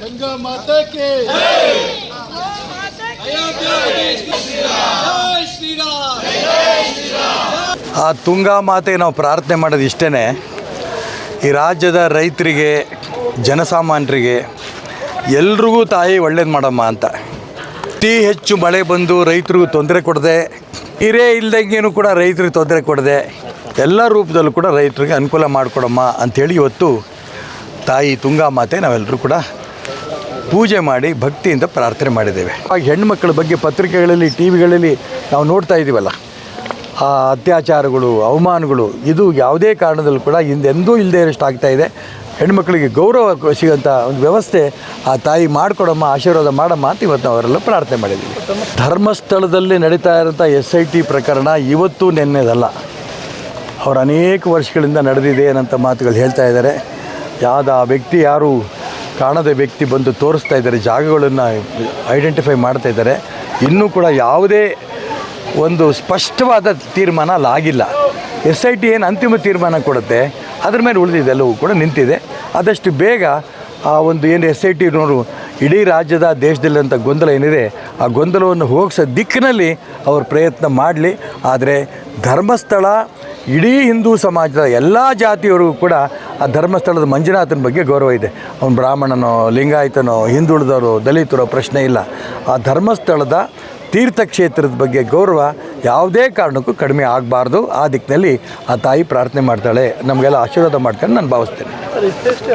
ಗಂಗಾ ಮಾತಾ K ಆ ತುಂಗಾ ಮಾತೆ ನಾವು ಪ್ರಾರ್ಥನೆ ಮಾಡೋದು ಇಷ್ಟೇ ಈ ರಾಜ್ಯದ ರೈತರಿಗೆ, ಜನಸಾಮಾನ್ಯರಿಗೆ, ಎಲ್ರಿಗೂ ತಾಯಿ ಒಳ್ಳೇದು ಮಾಡಮ್ಮ ಅಂತ. ಅತಿ ಹೆಚ್ಚು ಮಳೆ ಬಂದು ರೈತರಿಗೂ ತೊಂದರೆ ಕೊಡದೆ ಇರೇ ಇಲ್ದಂಗೇನು ಕೂಡ ರೈತರಿಗೆ ತೊಂದರೆ ಕೊಡದೆ, ಎಲ್ಲ ರೂಪದಲ್ಲೂ ಕೂಡ ರೈತರಿಗೆ ಅನುಕೂಲ ಮಾಡಿಕೊಡಮ್ಮ ಅಂಥೇಳಿ ಇವತ್ತು ತಾಯಿ ತುಂಗಾ ಮಾತೆ ನಾವೆಲ್ಲರೂ ಕೂಡ ಪೂಜೆ ಮಾಡಿ ಭಕ್ತಿಯಿಂದ ಪ್ರಾರ್ಥನೆ ಮಾಡಿದ್ದೇವೆ. ಆ ಹೆಣ್ಮಕ್ಳ ಬಗ್ಗೆ ಪತ್ರಿಕೆಗಳಲ್ಲಿ ಟಿ ವಿಗಳಲ್ಲಿ ನಾವು ನೋಡ್ತಾ ಇದ್ದೀವಲ್ಲ, ಆ ಅತ್ಯಾಚಾರಗಳು, ಅವಮಾನಗಳು, ಇದು ಯಾವುದೇ ಕಾರಣದಲ್ಲೂ ಕೂಡ ಹಿಂದೆಂದೂ ಇಲ್ಲದೆ ಇರೋಷ್ಟು ಆಗ್ತಾ ಇದೆ. ಹೆಣ್ಮಕ್ಳಿಗೆ ಗೌರವ ಸಿಗೋಂಥ ಒಂದು ವ್ಯವಸ್ಥೆ ಆ ತಾಯಿ ಮಾಡಿಕೊಡಮ್ಮ, ಆಶೀರ್ವಾದ ಮಾಡಮ್ಮ ಅಂತ ಇವತ್ತು ಅವರೆಲ್ಲ ಪ್ರಾರ್ಥನೆ ಮಾಡಿದ್ದೀವಿ. ಧರ್ಮಸ್ಥಳದಲ್ಲಿ ನಡೀತಾ ಇರೋಂಥ ಎಸ್ ಐ ಟಿ ಪ್ರಕರಣ ಇವತ್ತು ನೆನ್ನೆದಲ್ಲ. ಅವರು ಅನೇಕ ವರ್ಷಗಳಿಂದ ನಡೆದಿದೆ ಅನ್ನೋಂಥ ಮಾತುಗಳು ಹೇಳ್ತಾ ಇದ್ದಾರೆ. ಯಾವ್ದು ಆ ವ್ಯಕ್ತಿ ಯಾರು? ಕಾಣದ ವ್ಯಕ್ತಿ ಬಂದು ತೋರಿಸ್ತಾ ಇದ್ದಾರೆ, ಜಾಗಗಳನ್ನು ಐಡೆಂಟಿಫೈ ಮಾಡ್ತಾ ಇದ್ದಾರೆ. ಇನ್ನೂ ಕೂಡ ಯಾವುದೇ ಒಂದು ಸ್ಪಷ್ಟವಾದ ತೀರ್ಮಾನ ಅಲ್ಲಿ ಆಗಿಲ್ಲ. ಎಸ್ ಐ ಟಿ ಏನು ಅಂತಿಮ ತೀರ್ಮಾನ ಕೊಡುತ್ತೆ, ಅದ್ರ ಮೇಲೆ ಉಳಿದಿದೆ, ಎಲ್ಲವೂ ಕೂಡ ನಿಂತಿದೆ. ಆದಷ್ಟು ಬೇಗ ಆ ಒಂದು ಏನು ಎಸ್ ಐ ಟಿನವರು ಇಡೀ ರಾಜ್ಯದ ದೇಶದಲ್ಲಿರುವಂಥ ಗೊಂದಲ ಏನಿದೆ, ಆ ಗೊಂದಲವನ್ನು ಹೋಗಿಸೋ ದಿಕ್ಕಿನಲ್ಲಿ ಅವರು ಪ್ರಯತ್ನ ಮಾಡಲಿ. ಆದರೆ ಧರ್ಮಸ್ಥಳ, ಇಡೀ ಹಿಂದೂ ಸಮಾಜದ ಎಲ್ಲ ಜಾತಿಯವರಿಗೂ ಕೂಡ ಆ ಧರ್ಮಸ್ಥಳದ ಮಂಜುನಾಥನ ಬಗ್ಗೆ ಗೌರವ ಇದೆ. ಅವನು ಬ್ರಾಹ್ಮಣನೋ, ಲಿಂಗಾಯತನೋ ಹಿಂದುಳಿದವರು ದಲಿತರೋ ಪ್ರಶ್ನೆ ಇಲ್ಲ. ಆ ಧರ್ಮಸ್ಥಳದ ತೀರ್ಥಕ್ಷೇತ್ರದ ಬಗ್ಗೆ ಗೌರವ ಯಾವುದೇ ಕಾರಣಕ್ಕೂ ಕಡಿಮೆ ಆಗಬಾರ್ದು. ಆ ದಿಕ್ಕಿನಲ್ಲಿ ಆ ತಾಯಿ ಪ್ರಾರ್ಥನೆ ಮಾಡ್ತಾಳೆ. ನಮಗೆಲ್ಲ ಆಶೀರ್ವಾದ ಮಾಡ್ತಾಳೆ ನಾನು ಭಾವಿಸ್ತೇನೆ.